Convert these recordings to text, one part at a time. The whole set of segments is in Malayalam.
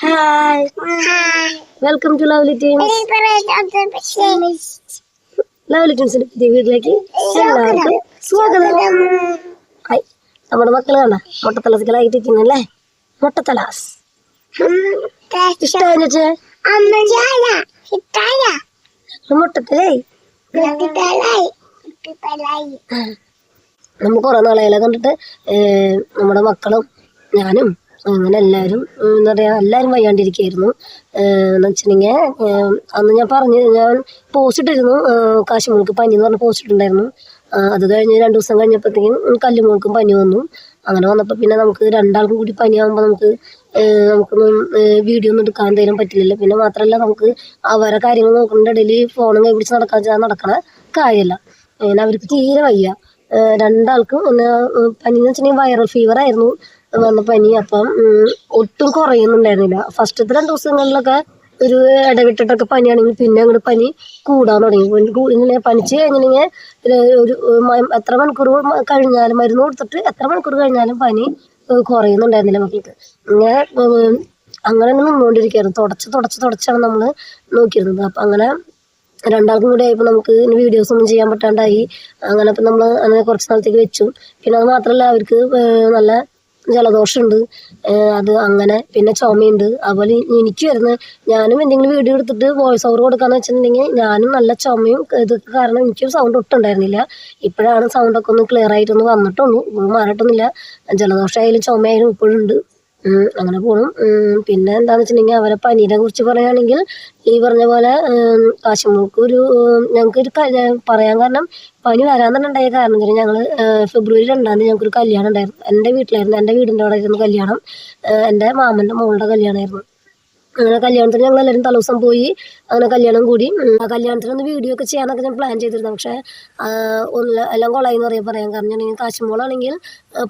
Hi welcome to lovely teams lovely ടീംസിന്റെ പുതിയ വീട്ടിലേക്ക് എല്ലാവർക്കും സ്വാഗതം. ഹായ് നമ്മുടെ മക്കൾ കാണാ മുട്ടത്തലസുകളായിട്ട് ഇരിക്കുന്നല്ലേ മുട്ടത്തലാസ് ഇഷ്ടമാഞ്ഞേ മുട്ടത്തലേ? നമ്മൾ കുറെ നാളെ കണ്ടിട്ട് നമ്മുടെ മക്കളും ഞാനും അങ്ങനെ എല്ലാവരും എന്താ പറയുക എല്ലാവരും വയ്യാണ്ടിരിക്കുകയായിരുന്നു എന്ന് വെച്ചിട്ടുണ്ടെങ്കിൽ അന്ന് ഞാൻ പറഞ്ഞു ഞാൻ പോസ്റ്റ് ഇട്ടിരുന്നു. പനി എന്ന് പറഞ്ഞ പോസ്റ്റ് ഇട്ടിട്ടുണ്ടായിരുന്നു. അത് കഴിഞ്ഞ് രണ്ട് ദിവസം കഴിഞ്ഞപ്പോഴത്തേക്കും കല്ലുമോൾക്കും പനി വന്നു. അങ്ങനെ വന്നപ്പോൾ പിന്നെ നമുക്ക് രണ്ടാൾക്കും കൂടി പനിയാകുമ്പോൾ നമുക്ക് നമുക്കൊന്നും വീഡിയോ ഒന്നും എടുക്കാൻ തരാൻ പറ്റില്ലല്ലോ. പിന്നെ മാത്രമല്ല നമുക്ക് അവരെ കാര്യങ്ങൾ നോക്കുന്നതിന്റെ ഇടയിൽ ഫോണും കൈ പിടിച്ച് നടക്കാൻ നടക്കണ കാര്യമല്ല. അങ്ങനെ അവർക്ക് തീരെ വയ്യ. രണ്ടാൾക്കും പിന്നെ പനി എന്ന് വെച്ചിട്ടുണ്ടെങ്കിൽ വൈറൽ ഫീവർ ആയിരുന്നു. വന്ന പനി അപ്പം ഒട്ടും കുറയുന്നുണ്ടായിരുന്നില്ല. ഫസ്റ്റത്തെ രണ്ട് ദിവസങ്ങളിലൊക്കെ ഒരു ഇടവിട്ടിട്ടൊക്കെ പനിയാണെങ്കിൽ പിന്നെ അങ്ങോട്ട് പനി കൂടാൻ തുടങ്ങി. ഇങ്ങനെ പനിച്ച് കഴിഞ്ഞിട്ടുണ്ടെങ്കിൽ ഒരു എത്ര മണിക്കൂർ കഴിഞ്ഞാലും മരുന്ന് കൊടുത്തിട്ട് എത്ര മണിക്കൂർ കഴിഞ്ഞാലും പനി കുറയുന്നുണ്ടായിരുന്നില്ല മക്കൾക്ക്. ഇങ്ങനെ അങ്ങനെ തന്നെ നിന്നുകൊണ്ടിരിക്കുകയായിരുന്നു തുടച്ച് തുടച്ച് തുടച്ചാണ് നമ്മൾ നോക്കിയിരുന്നത്. അപ്പം അങ്ങനെ രണ്ടാൾക്കും കൂടി ആയപ്പോൾ നമുക്ക് വീഡിയോസ് ഒന്നും ചെയ്യാൻ പറ്റാണ്ടായി. അങ്ങനെ ഇപ്പം നമ്മൾ അങ്ങനെ കുറച്ച് നാളത്തേക്ക് വെച്ചു. പിന്നെ അത് മാത്രമല്ല അവർക്ക് നല്ല ജലദോഷമുണ്ട്. അത് അങ്ങനെ പിന്നെ ചുമയുണ്ട്. അതുപോലെ എനിക്ക് വരുന്ന ഞാനും എന്തെങ്കിലും വീഡിയോ എടുത്തിട്ട് വോയിസ് ഓവർ കൊടുക്കാന്ന് വെച്ചിട്ടുണ്ടെങ്കിൽ ഞാനും നല്ല ചുമയും ഇതൊക്കെ കാരണം എനിക്കും സൗണ്ട് ഒട്ടും ഉണ്ടായിരുന്നില്ല. ഇപ്പോഴാണ് സൗണ്ടൊക്കെ ഒന്ന് ക്ലിയർ ആയിട്ടൊന്ന് വന്നിട്ടുള്ളൂ. മാറിയിട്ടൊന്നുമില്ല ജലദോഷമായാലും ചുമയായാലും ഇപ്പോഴും ഉണ്ട്. ഉം, അങ്ങനെ പോണു. പിന്നെ എന്താന്ന് വെച്ചിട്ടുണ്ടെങ്കിൽ അവരെ പനീനെ കുറിച്ച് പറയുകയാണെങ്കിൽ ഈ പറഞ്ഞ പോലെ കാശ്മൂർക്ക് ഒരു ഉം, ഞങ്ങൾക്ക് ഒരു പറയാൻ കാരണം പനി വരാൻ തന്നെ ഉണ്ടായ കാരണം വെച്ചാൽ ഞങ്ങൾ ഫെബ്രുവരി രണ്ടാം തീയതി ഞങ്ങൾക്കൊരു കല്യാണം ഉണ്ടായിരുന്നു. എന്റെ വീട്ടിലായിരുന്നു എന്റെ വീടിന്റെ അവിടെ ആയിരുന്നു കല്യാണം. എന്റെ മാമന്റെ മോളുടെ കല്യാണമായിരുന്നു. അങ്ങനെ കല്യാണത്തിന് ഞങ്ങൾ എല്ലാവരും തലേദിവസം പോയി. അങ്ങനെ കല്യാണം കൂടി. ആ കല്യാണത്തിന് ഒന്ന് വീഡിയോ ഒക്കെ ചെയ്യാനൊക്കെ ഞാൻ പ്ലാൻ ചെയ്തിരുന്നു. പക്ഷേ ഒന്ന് എല്ലാം കൊളായി എന്ന് പറയാൻ പറയാം. കാരണം ഞാൻ കാശുമോളാണെങ്കിൽ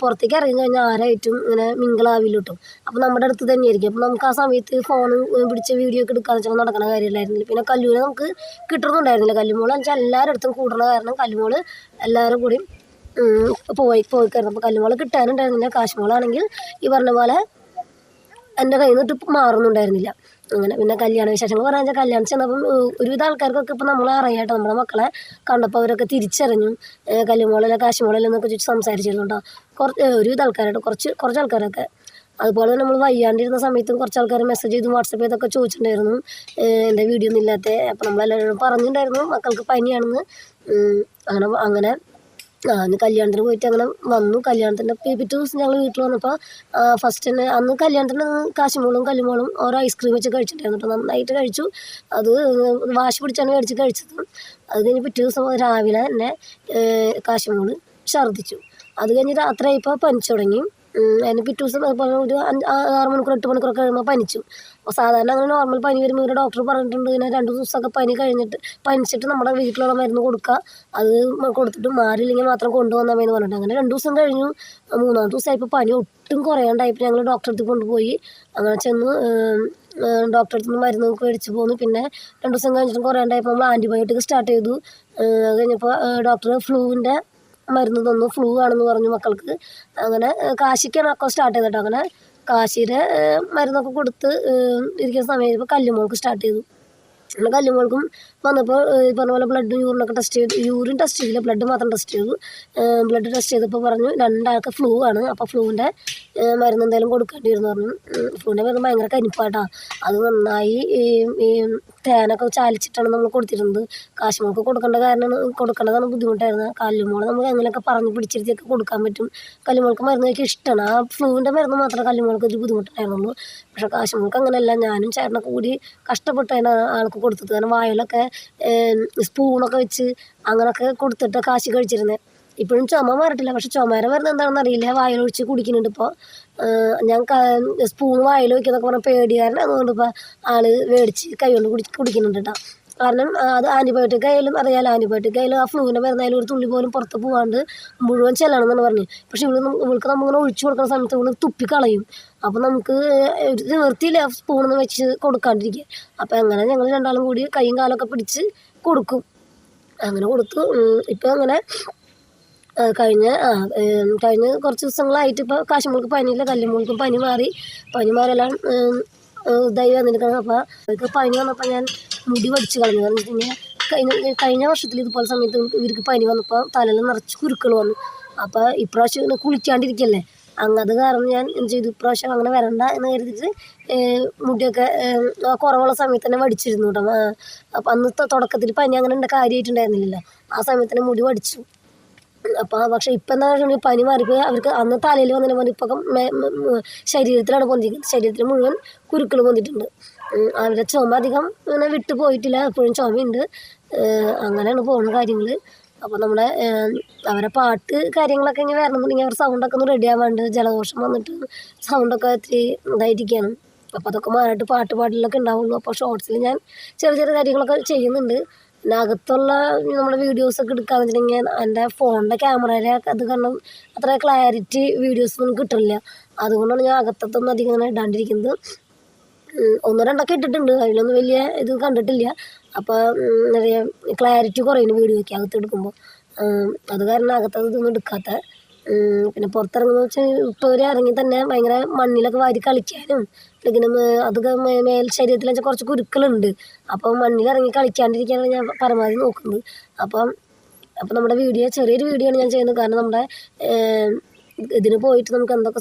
പുറത്തേക്ക് ഇറങ്ങി കഴിഞ്ഞാൽ ആരായിട്ടും ഇങ്ങനെ മിങ്കിളാവില്ല കിട്ടും. അപ്പോൾ നമ്മുടെ അടുത്ത് തന്നെയായിരിക്കും. അപ്പോൾ നമുക്ക് ആ സമയത്ത് ഫോൺ പിടിച്ച് വീഡിയോ ഒക്കെ എടുക്കാന്ന് വെച്ചാൽ നടക്കുന്ന കാര്യമില്ലായിരുന്നില്ല. പിന്നെ കല്ലൂര് നമുക്ക് കിട്ടുന്നുണ്ടായിരുന്നില്ല കല്ലുമോൾ വെച്ചാൽ എല്ലാവരുടെ അടുത്തും കൂടണ കാരണം കല്ലുമോൾ എല്ലാവരും കൂടി പോയി പോയി കയറുന്നു അപ്പോൾ കല്ലുമോൾ കിട്ടാനുണ്ടായിരുന്നില്ല. കാശുമോളാണെങ്കിൽ ഈ പറഞ്ഞ പോലെ എന്റെ കയ്യിൽ നിന്ന് ട്രിപ്പ് മാറുന്നുണ്ടായിരുന്നില്ല. അങ്ങനെ പിന്നെ കല്യാണ വിശേഷങ്ങൾ പറയാൻ വെച്ചാൽ കല്യാണം ചെന്നപ്പം ഒരുവിധ ആൾക്കാർക്കൊക്കെ ഇപ്പം നമ്മളെ അറിയാട്ടോ നമ്മുടെ മക്കളെ കണ്ടപ്പോൾ അവരൊക്കെ തിരിച്ചറിഞ്ഞു. കല്ലുമോളല്ല കാശുമോളല്ല എന്നൊക്കെ ചോദിച്ച് സംസാരിച്ചിരുന്നുണ്ടോ? കുറച്ച് ഒരുവിധ ആൾക്കാരായിട്ട് കുറച്ച് കുറച്ച് ആൾക്കാരൊക്കെ. അതുപോലെ തന്നെ നമ്മൾ വയ്യാണ്ടിരുന്ന സമയത്തും കുറച്ച് ആൾക്കാർ മെസ്സേജ് ചെയ്തും വാട്സപ്പ് ചെയ്തൊക്കെ ചോദിച്ചിട്ടുണ്ടായിരുന്നു. എന്റെ വീഡിയോ ഒന്നും ഇല്ലാത്ത. അപ്പം നമ്മളെല്ലാവരും പറഞ്ഞിട്ടുണ്ടായിരുന്നു മക്കൾക്ക് പനിയാണെന്ന്. അങ്ങനെ അങ്ങനെ അന്ന് കല്യാണത്തിന് പോയിട്ട് അങ്ങനെ വന്നു. കല്യാണത്തിന്റെ പിറ്റേ ദിവസം ഞങ്ങൾ വീട്ടിൽ വന്നപ്പോൾ ഫസ്റ്റ് തന്നെ അന്ന് കല്യാണത്തിന് കാശുമോളും കല്ലുമോളും ഓരോ ഐസ്ക്രീം വെച്ച് കഴിച്ചിട്ടുണ്ടായിരുന്നു കേട്ടോ നന്നായിട്ട് കഴിച്ചു. അത് വാശി പിടിച്ചാണ് മേടിച്ച് കഴിച്ചത്. അത് കഴിഞ്ഞ് പിറ്റേ ദിവസം രാവിലെ തന്നെ കാശുമോൾ ഛർദ്ദിച്ചു. അത് കഴിഞ്ഞ് രാത്രി ആയപ്പോൾ പനിച്ചു തുടങ്ങി അതിന് പിറ്റേ ദിവസം അതുപോലെ ഒരു ആറ് മണിക്കൂർ എട്ട് മണിക്കൂറൊക്കെ കഴിയുമ്പോൾ പനിച്ചു. അപ്പോൾ സാധാരണ അങ്ങനെ നോർമൽ പനി വരുമ്പോൾ ഒരു ഡോക്ടർ പറഞ്ഞിട്ടുണ്ട് ഇങ്ങനെ രണ്ട് ദിവസമൊക്കെ പനി കഴിഞ്ഞിട്ട് പനിച്ചിട്ട് നമ്മുടെ വീട്ടിലുള്ള മരുന്ന് കൊടുക്കുക അത് കൊടുത്തിട്ട് മാറിയില്ലെങ്കിൽ മാത്രം കൊണ്ടുവന്നാൽ മതി എന്ന് പറഞ്ഞിട്ട് അങ്ങനെ രണ്ട് ദിവസം കഴിഞ്ഞു. മൂന്നാമത്തെ ദിവസമായപ്പോൾ പനി ഒട്ടും കുറയാണ്ടായപ്പോൾ ഞങ്ങൾ ഡോക്ടറെ അടുത്ത് കൊണ്ടുപോയി. അങ്ങനെ ചെന്ന് ഡോക്ടറെ അടുത്ത് നിന്ന് മരുന്ന് മേടിച്ച് പോന്നു. പിന്നെ രണ്ട് ദിവസം കഴിഞ്ഞിട്ടും കുറയാണ്ടായപ്പോൾ നമ്മൾ ആന്റിബയോട്ടിക് സ്റ്റാർട്ട് ചെയ്തു. അത് കഴിഞ്ഞപ്പോൾ ഡോക്ടർ ഫ്ലൂവിന്റെ മരുന്ന് തന്നു ഫ്ലൂ ആണെന്ന് പറഞ്ഞു മക്കൾക്ക്. അങ്ങനെ കാശിക്കാണ് ഒക്കെ സ്റ്റാർട്ട് ചെയ്തിട്ട് അങ്ങനെ കാശിയുടെ മരുന്നൊക്കെ കൊടുത്ത് ഇരിക്കുന്ന സമയത്ത് കല്ലുമോൾക്ക് സ്റ്റാർട്ട് ചെയ്തു. അങ്ങനെ കല്ലുമോൾക്കും വന്നപ്പോൾ ഈ പറഞ്ഞ പോലെ ബ്ലഡും യൂറിനൊക്കെ ടെസ്റ്റ് ചെയ്തു യൂറിൻ ടെസ്റ്റ് ചെയ്തില്ല ബ്ലഡ് മാത്രം ടെസ്റ്റ് ചെയ്തു. ബ്ലഡ് ടെസ്റ്റ് ചെയ്തപ്പോൾ പറഞ്ഞു രണ്ടാൾക്ക് ഫ്ലൂ ആണ്. അപ്പോൾ ഫ്ലൂവിന്റെ മരുന്ന് എന്തെങ്കിലും കൊടുക്കേണ്ടി വരുന്നു പറഞ്ഞു. ഫ്ലൂവിന്റെ മരുന്ന് ഭയങ്കര കരിപ്പാട്ടാണ് അത് നന്നായി ഈ തേനൊക്കെ ചാലിച്ചിട്ടാണ് നമ്മൾ കൊടുത്തിരുന്നത്. കാശുമോൾക്ക് കൊടുക്കേണ്ട കാരണം കൊടുക്കേണ്ടതാണ് ബുദ്ധിമുട്ടായിരുന്നത് കല്ലുമോളെ നമുക്ക് എങ്ങനെയൊക്കെ പറഞ്ഞ് പിടിച്ചിരുത്തിയൊക്കെ കൊടുക്കാൻ പറ്റും. കല്ലുമോൾക്ക് മരുന്ന് കഴിക്കാൻ ഇഷ്ടമാണ്. ആ ഫ്ലൂവിന്റെ മരുന്ന് മാത്രമേ കല്ലുമോൾക്ക് ഒരു ബുദ്ധിമുട്ടുണ്ടായിരുന്നുള്ളൂ. പക്ഷേ കാശുമോൾക്ക് അങ്ങനെയല്ല. ഞാനും ചേട്ടനൊക്കെ കൂടി കഷ്ടപ്പെട്ടാണ് ആൾക്ക് കൊടുത്തത് കാരണം വായിലൊക്കെ സ്പൂണൊക്കെ വെച്ച് അങ്ങനെയൊക്കെ കൊടുത്തിട്ട് കാശി കഴിച്ചിരുന്നത്. ഇപ്പോഴും ചുമ മാറിയിട്ടില്ല. പക്ഷെ ചുമര വരുന്നത് എന്താണെന്ന് അറിയില്ല. വായിലൊഴിച്ച് കുടിക്കുന്നുണ്ട് ഇപ്പോൾ ഞാൻ സ്പൂൺ വായിൽ വയ്ക്കുന്നൊക്കെ പറഞ്ഞ കാരണം അതുകൊണ്ട് ഇപ്പോൾ ആൾ മേടിച്ച് കൈ കൊണ്ട് കുടി കുടിക്കുന്നുണ്ട് കേട്ടോ. കാരണം അത് ആന്റിബയോട്ടിക് ആയാലും അറിയാലോ ആന്റിബയോട്ടിക് ആയാലും ആ ഫ്ലൂവിന്റെ മരുന്നായാലും ഒരു തുള്ളി പോലും പുറത്ത് പോകാണ്ട് മുഴുവൻ ചെല്ലണമെന്നാണ് പറഞ്ഞത്. പക്ഷെ ഇവിടെ ഇവൾക്ക് നമ്മളിങ്ങനെ ഒഴിച്ചു കൊടുക്കുന്ന സമയത്ത് ഇവൾ തുപ്പിക്കളയും അപ്പോൾ നമുക്ക് ഒരു നിവൃത്തിയില്ല സ്പൂണൊന്നും വെച്ച് കൊടുക്കാണ്ടിരിക്കുക അപ്പോൾ അങ്ങനെ ഞങ്ങൾ രണ്ടാളും കൂടി കൈയും കാലൊക്കെ പിടിച്ച് കൊടുക്കും. അങ്ങനെ കൊടുത്തു ഇപ്പം അങ്ങനെ കഴിഞ്ഞ കഴിഞ്ഞ കുറച്ച് ദിവസങ്ങളായിട്ട് ഇപ്പോൾ കാശുമോൾക്ക് പനിയില്ല കല്ലുമോൾക്കും പനി മാറി. പനി മാറിയെല്ലാം ഇതായി വന്നിരിക്കണം അപ്പോൾ അവർക്ക് പനി വന്നപ്പോൾ ഞാൻ മുടി വടിച്ച് കളഞ്ഞു. കാരണം വെച്ച് കഴിഞ്ഞാൽ കഴിഞ്ഞ കഴിഞ്ഞ വർഷത്തിൽ ഇതുപോലെ സമയത്ത് ഇവർക്ക് പനി വന്നപ്പോൾ തലയിൽ നിറച്ച് കുരുക്കൾ വന്നു. അപ്പോൾ ഇപ്രാവശ്യം കുളിക്കാണ്ടിരിക്കല്ലേ? അങ്ങത് കാരണം ഞാൻ എന്ത് ചെയ്തു? ഇപ്രാവശ്യം അങ്ങനെ വരണ്ട എന്ന് കരുതിയിട്ട് മുടിയൊക്കെ കുറവുള്ള സമയത്ത് തന്നെ വടിച്ചിരുന്നു കേട്ടോ. അപ്പം അന്ന് തുടക്കത്തിൽ പനി അങ്ങനെ കാര്യമായിട്ടുണ്ടായിരുന്നില്ലല്ലോ ആ സമയത്ത് തന്നെ മുടി വടിച്ചു. അപ്പോൾ പക്ഷേ ഇപ്പം എന്താ പറയുക പനി മാറിപ്പോയി. അവർക്ക് അന്ന് തലയിൽ വന്നതിന് പോലെ ഇപ്പം ശരീരത്തിലാണ് പൊന്തിക്കുന്നത്. ശരീരത്തിൽ മുഴുവൻ കുരുക്കൾ പൊന്തിട്ടുണ്ട് അവരുടെ ചുമ അധികം ഇങ്ങനെ വിട്ടു പോയിട്ടില്ല. എപ്പോഴും ചുമയുണ്ട്. അങ്ങനെയാണ് പോകുന്ന കാര്യങ്ങൾ. അപ്പോൾ നമ്മുടെ അവരെ പാട്ട് കാര്യങ്ങളൊക്കെ ഇങ്ങനെ വരണമെന്നുണ്ടെങ്കിൽ അവർ സൗണ്ടൊക്കെ ഒന്ന് റെഡി ആവാണ്ട് ജലദോഷം വന്നിട്ട് സൗണ്ടൊക്കെ ഇത്തിരി ഇതായിരിക്കുകയാണ് അപ്പോൾ അതൊക്കെ മാറിയിട്ട് പാട്ട് പാടലൊക്കെ ഉണ്ടാവുള്ളൂ. അപ്പോൾ ഷോർട്സിൽ ഞാൻ ചെറിയ ചെറിയ കാര്യങ്ങളൊക്കെ ചെയ്യുന്നുണ്ട്. പിന്നെ അകത്തുള്ള നമ്മുടെ വീഡിയോസൊക്കെ എടുക്കാന്ന് വെച്ചിട്ടുണ്ടെങ്കിൽ എന്റെ ഫോണിന്റെ ക്യാമറയിലെ അത് കാരണം അത്ര ക്ലാരിറ്റി വീഡിയോസ് ഒന്നും കിട്ടില്ല അതുകൊണ്ടാണ് ഞാൻ അകത്തൊന്നും അധികം അങ്ങനെ ഇടാണ്ടിരിക്കുന്നത്. ഒന്നോ രണ്ടൊക്കെ ഇട്ടിട്ടുണ്ട്. അതിലൊന്നും വലിയ ഇത് കണ്ടിട്ടില്ല. അപ്പോൾ എന്താ പറയുക ക്ലാരിറ്റി കുറയുന്നു വീഡിയോയ്ക്ക് അകത്ത് എടുക്കുമ്പോൾ അത് കാരണം അകത്തത് ഇതൊന്നും എടുക്കാത്ത പിന്നെ പുറത്തിറങ്ങുന്ന വെച്ചാൽ ഇപ്പോൾ ഇറങ്ങി തന്നെ ഭയങ്കര മണ്ണിലൊക്കെ വാരി കളിക്കാനും ഇങ്ങനെ അതൊക്കെ മേൽ ശരീരത്തിൽ വെച്ചാൽ കുറച്ച് കുരുക്കളുണ്ട്. അപ്പോൾ മണ്ണിലിറങ്ങി കളിക്കാണ്ടിരിക്കാനാണ് ഞാൻ പരമാവധി നോക്കുന്നത്. അപ്പം അപ്പോൾ നമ്മുടെ വീഡിയോ ചെറിയൊരു വീഡിയോ ആണ് ഞാൻ ചെയ്യുന്നത്. കാരണം നമ്മുടെ ഇതിന് പോയിട്ട് നമുക്ക് എന്തൊക്കെ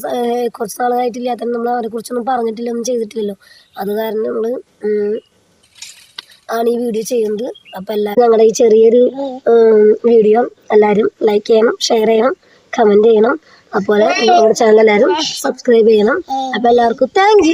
കുറച്ച് നാളായിട്ടില്ലാത്ത നമ്മൾ അവരെ കുറിച്ചൊന്നും പറഞ്ഞിട്ടില്ല ഒന്നും ചെയ്തിട്ടില്ലല്ലോ. അത് കാരണം നമ്മൾ ആണ് ഈ വീഡിയോ ചെയ്യുന്നത്. അപ്പോൾ എല്ലാവരും ഞങ്ങളുടെ ഈ ചെറിയൊരു വീഡിയോ എല്ലാവരും ലൈക്ക് ചെയ്യണം ഷെയർ ചെയ്യണം. കമന്റ് ചെയ്യണം. അതുപോലെ നമ്മുടെ ചാനൽ എല്ലാവരും സബ്സ്ക്രൈബ് ചെയ്യണം. അപ്പോൾ എല്ലാവർക്കും താങ്ക് യു